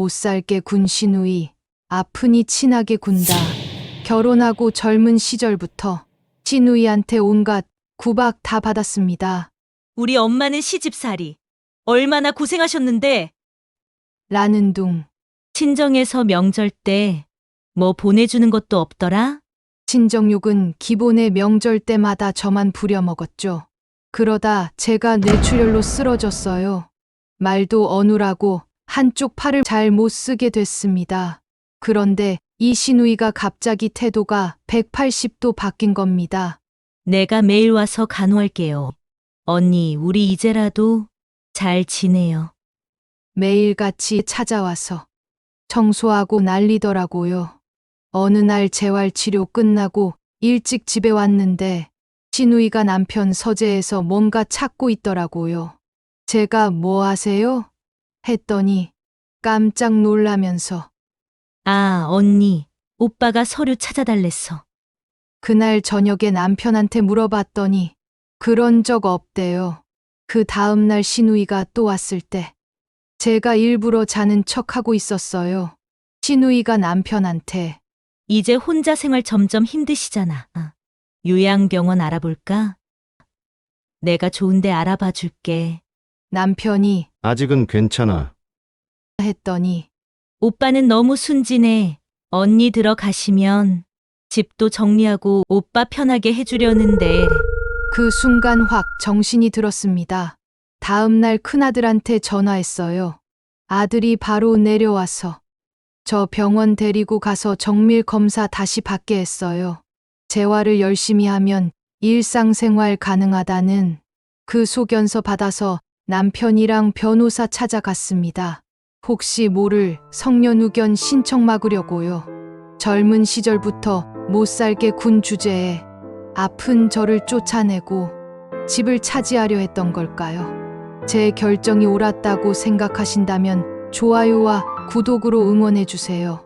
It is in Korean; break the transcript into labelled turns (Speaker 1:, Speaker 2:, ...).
Speaker 1: 못살게 군 신우이, 아프니 친하게 군다. 결혼하고 젊은 시절부터 신우이한테 온갖 구박 다 받았습니다.
Speaker 2: 우리 엄마는 시집살이. 얼마나 고생하셨는데,
Speaker 1: 라는 둥.
Speaker 2: 친정에서 명절 때 뭐 보내주는 것도 없더라?
Speaker 1: 친정욕은 기본의 명절 때마다 저만 부려먹었죠. 그러다 제가 뇌출혈로 쓰러졌어요. 말도 어눌하고 한쪽 팔을 잘 못 쓰게 됐습니다. 그런데 이 신우이가 갑자기 태도가 180도 바뀐 겁니다.
Speaker 2: 내가 매일 와서 간호할게요. 언니, 우리 이제라도 잘 지내요.
Speaker 1: 매일같이 찾아와서 청소하고 난리더라고요. 어느 날 재활치료 끝나고 일찍 집에 왔는데 신우이가 남편 서재에서 뭔가 찾고 있더라고요. 제가 뭐 하세요? 했더니 깜짝 놀라면서
Speaker 2: 아, 언니, 오빠가 서류 찾아달랬어.
Speaker 1: 그날 저녁에 남편한테 물어봤더니 그런 적 없대요. 그 다음날 신우이가 또 왔을 때 제가 일부러 자는 척하고 있었어요. 신우이가 남편한테
Speaker 2: 이제 혼자 생활 점점 힘드시잖아. 아, 요양병원 알아볼까? 내가 좋은데 알아봐 줄게.
Speaker 1: 남편이
Speaker 3: 아직은 괜찮아.
Speaker 1: 했더니
Speaker 2: 오빠는 너무 순진해. 언니 들어가시면 집도 정리하고 오빠 편하게 해주려는데
Speaker 1: 그 순간 확 정신이 들었습니다. 다음 날 큰아들한테 전화했어요. 아들이 바로 내려와서 저 병원 데리고 가서 정밀 검사 다시 받게 했어요. 재활을 열심히 하면 일상생활 가능하다는 그 소견서 받아서 남편이랑 변호사 찾아갔습니다. 혹시 모를 성년후견 신청 막으려고요. 젊은 시절부터 못 살게 군 주제에 아픈 저를 쫓아내고 집을 차지하려 했던 걸까요? 제 결정이 옳았다고 생각하신다면 좋아요와 구독으로 응원해 주세요.